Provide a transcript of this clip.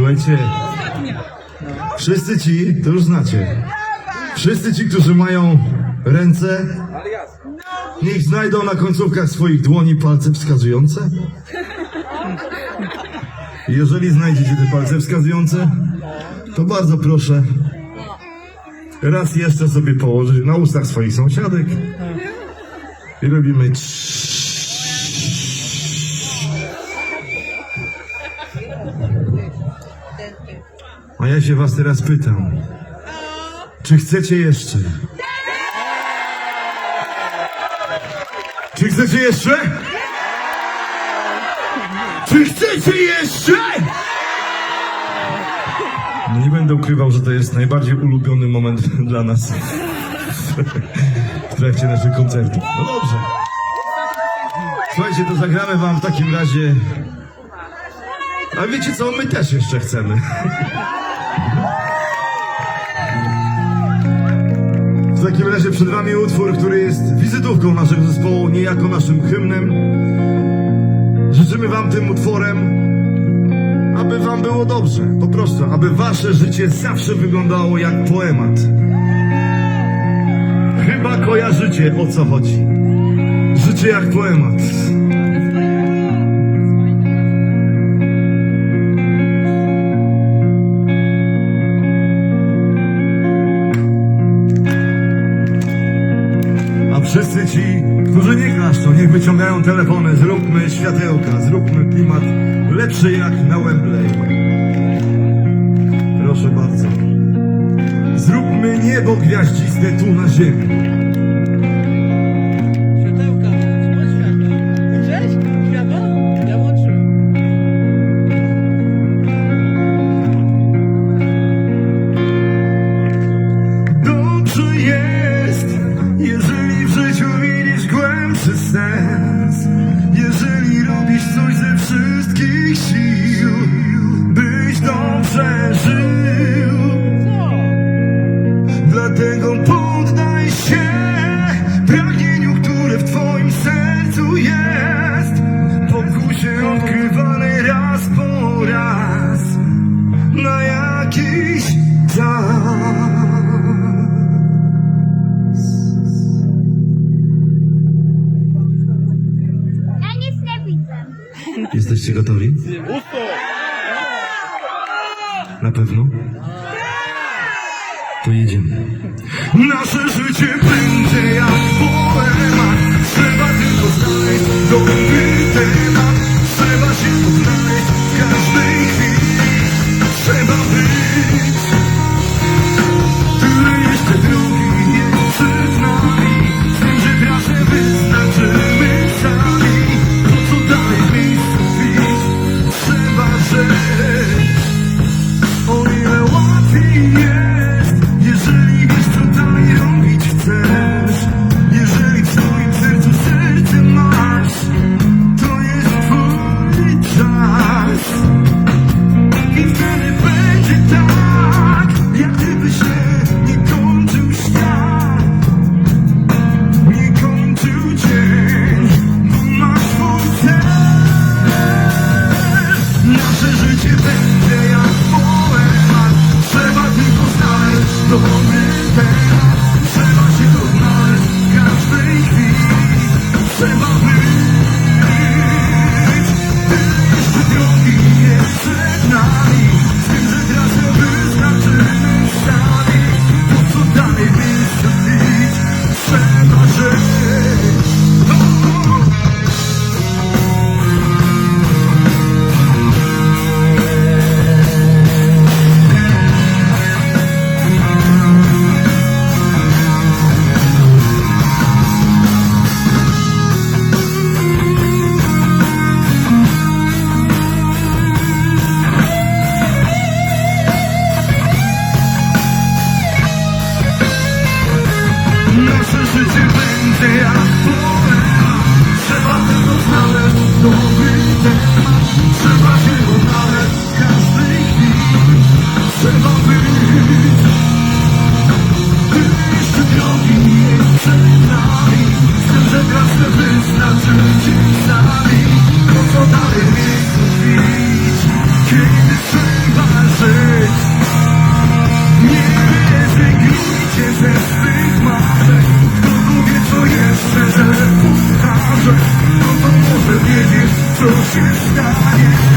Słuchajcie, wszyscy ci, to już znacie, wszyscy ci, którzy mają ręce, niech znajdą na końcówkach swoich dłoni palce wskazujące. Jeżeli znajdziecie te palce wskazujące, to bardzo proszę raz jeszcze sobie położyć na ustach swoich sąsiadek i robimy trz- A ja się was teraz pytam, czy chcecie jeszcze? Czy chcecie jeszcze? Czy chcecie jeszcze? No nie będę ukrywał, że to jest najbardziej ulubiony moment dla nas w trakcie naszych koncertów. No dobrze. Słuchajcie, to zagramy wam w takim razie. A wiecie co, my też jeszcze chcemy. Takim razie przed wami utwór, który jest wizytówką naszego zespołu, niejako naszym hymnem. Życzymy wam tym utworem, aby wam było dobrze. Po prostu, aby wasze życie zawsze wyglądało jak poemat. Chyba kojarzycie o co chodzi. Życie jak poemat. Wszyscy ci, którzy nie klaszczą, niech wyciągają telefony, zróbmy światełka, zróbmy klimat lepszy jak na Wembley. Proszę bardzo. Zróbmy niebo gwiaździste tu na ziemi. Sens. Jeżeli robisz coś ze wszystkich sił, byś dobrze żył. Dlatego poddaj się pragnieniu, które w twoim sercu jest. Pokusie odkrywany raz po raz na jakiś czas. Jesteście gotowi? Na pewno? To jedziemy. Nasze życie będzie jak poemat 世界变这样。Co się stanie Siostra